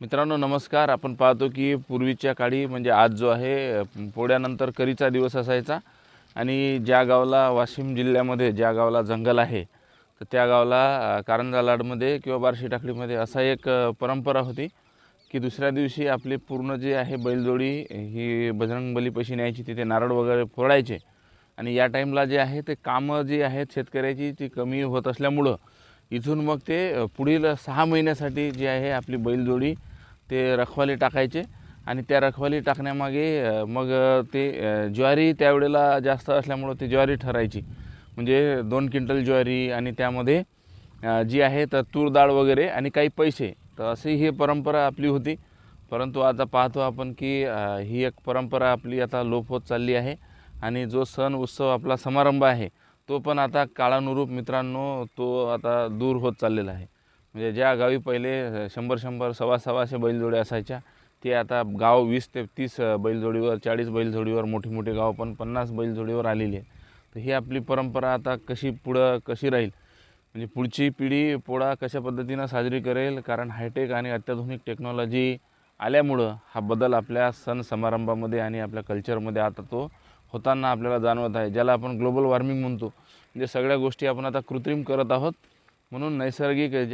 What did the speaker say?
मित्रांनो नमस्कार. आपण पाहतो की पूर्वीच्या काळी म्हणजे आज जो आहे पोळ्यानंतर करीचा दिवस असायचा. आणि ज्या गावाला वाशिम जिल्ह्यामध्ये ज्या गावाला जंगल आहे तर त्या गावाला कारंजा लाडमध्ये किंवा बार्शी टाकडीमध्ये असा एक परंपरा होती की दुसऱ्या दिवशी आपले पूर्ण जे आहे बैलजोडी ही बजरंगबलीपाशी न्यायची तिथे नारळ वगैरे फोडायचे. आणि या टाईमला जे आहे ते कामं जी आहेत शेतकऱ्याची ती कमी होत असल्यामुळं इथून मग ते पुढील सहा महिन्यासाठी जी आहे आपली बैलजोडी ते रखवाली टाकायचे आणि त्या रखवाली टाकण्यामागे मग ते ज्वारी त्यावेळेला जास्त असल्यामुळं ते ज्वारी ठरायची. म्हणजे दोन क्विंटल ज्वारी आणि त्यामध्ये जी आहे तर तूर डाळ वगैरे आणि काही पैसे. तर अशी ही परंपरा आपली होती. परंतु आता पाहतो आपण की ही एक परंपरा आपली आता लोप होत चालली आहे आणि जो सण उत्सव आपला समारंभ आहे तो पण आता काळानुरूप मित्रांनो तो आता दूर होत चाललेला आहे. म्हणजे ज्या गावी पहिले शंभर शंभर सव्वा सव्वाशे बैलजोड्या असायच्या ते आता गाव वीस ते तीस बैलजोडीवर चाळीस बैलजोडीवर मोठी मोठी गाव पण पन्नास बैलजोडीवर आलेली आहे तर ही आपली परंपरा आता कशी पुढं कशी राहील? म्हणजे पुढची पिढी पोळा कशा पद्धतीनं साजरी करेल? कारण हायटेक आणि अत्याधुनिक टेक्नॉलॉजी आल्यामुळं हा बदल आपल्या सण समारंभामध्ये आणि आपल्या कल्चरमध्ये आता तो होताना आपल्याला जाणवत आहे. ज्याला आपण ग्लोबल वॉर्मिंग म्हणतो. म्हणजे सगळ्या गोष्टी आपण आता कृत्रिम करत आहोत. म्हणून नैसर्गिक जे